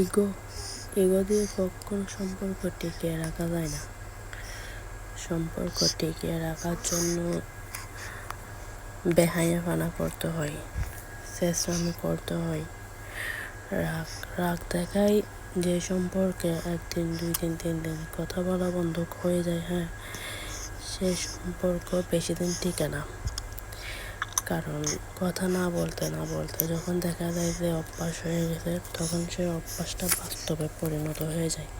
Ego ego দিয়ে কখনো সম্পর্ক টিকিয়ে রাখা যায় না। সম্পর্ক টিকিয়ে রাখার জন্য বেহায়াপানা করতে হয় চেষ্টামি করতে হয়। রাগ রাগ দেখাই যে সম্পর্কে একদিন দুই দিন তিন দিন কথা বলা বন্ধ হয়ে যায় হ্যাঁ সেই সম্পর্ক বেশি দিন টিকে না। কারণ কথা না বলতে না বলতে যখন দেখা যায় যে অভ্যাস হয়ে গেছে, তখন সে অভ্যাসটা বাস্তবে পরিণত হয়ে যায়।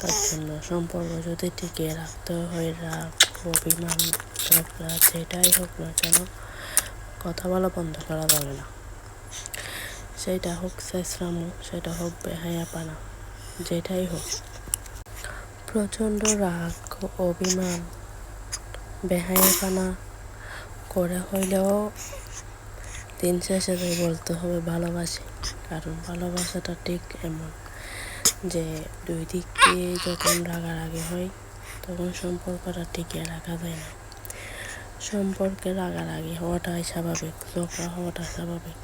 তার জন্য সম্পর্ক যদি টিকিয়ে রাখতে হয়, রাগ, অভিমান, ঝগড়া যেটাই হোক না কেন, কথা বলা বন্ধ করা যাবে না। সেটা হোক শেষরামু, সেটা হোক বেহায়াপানা, যেটাই হোক। প্রচণ্ড রাগ, অভিমান, বেহায়াপানা করে হইলেও দিন শেষে তো বলতে হবে ভালোবাসি। কারণ ভালোবাসাটা ঠিক এমন যে দুই দিক দিয়ে যখন রাগারাগি হয় তখন সম্পর্কটা টিকিয়ে রাখা যায় না। সম্পর্কে রাগারাগি হওয়াটাই স্বাভাবিক ঝগড়া হওয়াটা স্বাভাবিক।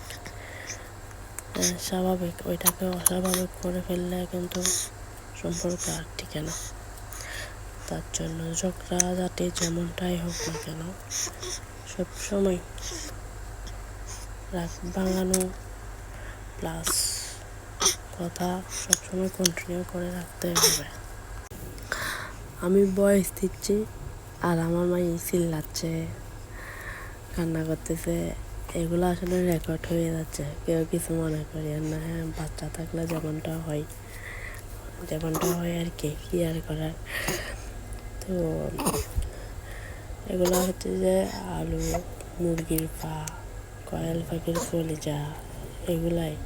হ্যাঁ, স্বাভাবিক ওইটাকে অস্বাভাবিক করে ফেললে কিন্তু সম্পর্ক আর টিকে না। তার জন্য ঝগড়া, যাতে যেমনটাই হোক না কেন সবসময় রাগ ভাঙানো প্লাস কথা সবসময় কন্টিনিউ করে রাখতে হবে। আমি বয়স দিচ্ছি আর আমার মাই চিল্লাচ্ছে, কান্না করতেছে। এগুলো আসলে রেকর্ড হয়ে যাচ্ছে। কেউ কিছু মনে করি আর না হ্যাঁ বাচ্চা থাকলে যেমনটা হয় যেমনটা হয় আর কি কি আর করার? তো এগুলো হচ্ছে যে আলু, মুরগির পা, কয়েল পাখির কলিজা, এগুলাই।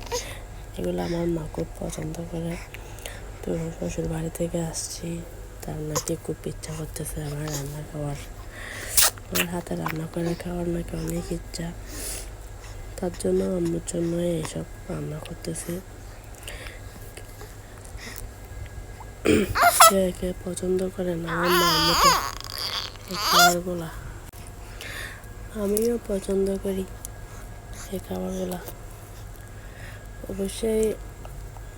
এগুলো আমার মা খুব পছন্দ করে। তো শ্বশুর বাড়ি থেকে আসছি। তার নাকি খুব ইচ্ছা করতেছে আমার রান্না খাওয়ার। আমার হাতে রান্না করে খাওয়ার নাকি অনেক ইচ্ছা। তার জন্য আম্মুর জন্য এইসব রান্না করতেছি। কে কে পছন্দ করে না, আমার মার খাবারগুলা আমিও পছন্দ করি এই খাবারগুলা অবশ্যই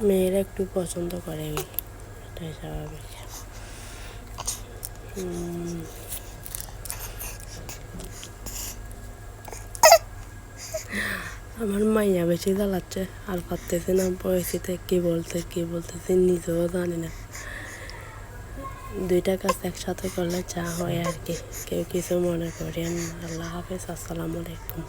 মেয়েরা একটু পছন্দ করে, এটাই স্বাভাবিক। আমার মাইয়া বেশি জ্বালাচ্ছে, আর পারতেছে না বয়সিতে কি বলতে কি বলতেছে নিজেও জানি না। দুইটা কাজ একসাথে করলে যা হয় আর কি, কেউ কিছু মনে করেন আল্লাহ হাফেজ, আসসালামু আলাইকুম।